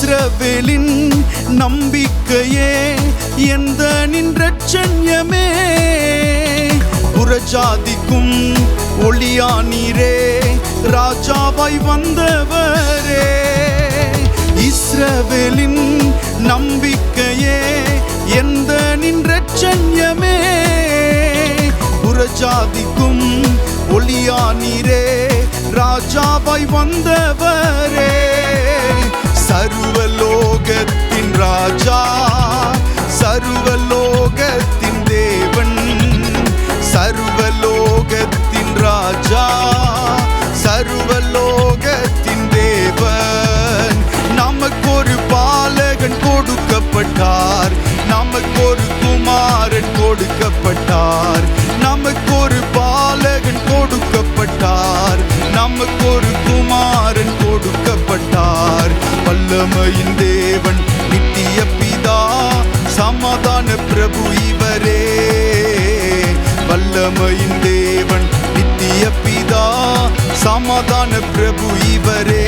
இஸ்ரவேலின் நம்பிக்கையே எந்த நின்றச்சன்யமே. புறஜாதிக்கும் ஒளியானீரே ராஜாவாய் வந்தவரே. இஸ்ரவேலின் நம்பிக்கையே எந்த நின்றச்சன்யமே. புறஜாதிக்கும் ஒளியானீரே ராஜாவாய் வந்தவரே. சர்வலோகத்தின் ராஜா சர்வலோகத்தின் தேவன். சர்வலோகத்தின் ராஜா சர்வலோகத்தின் தேவன். நமக்கு ஒரு பாலகன் கொடுக்கப்பட்டார். நமக்கொரு குமாரன் கொடுக்கப்பட்டார். நமக்கு ஒரு பாலகன் கொடுக்கப்பட்டார். நமக்கு ஒரு குமாரன் கொடுக்கப்பட்டார். வல்லமையின் தேவன் நித்திய பிதா சமாதான பிரபு இவரே. வல்லமையின் தேவன் நித்திய பிதா சமாதான பிரபு இவரே.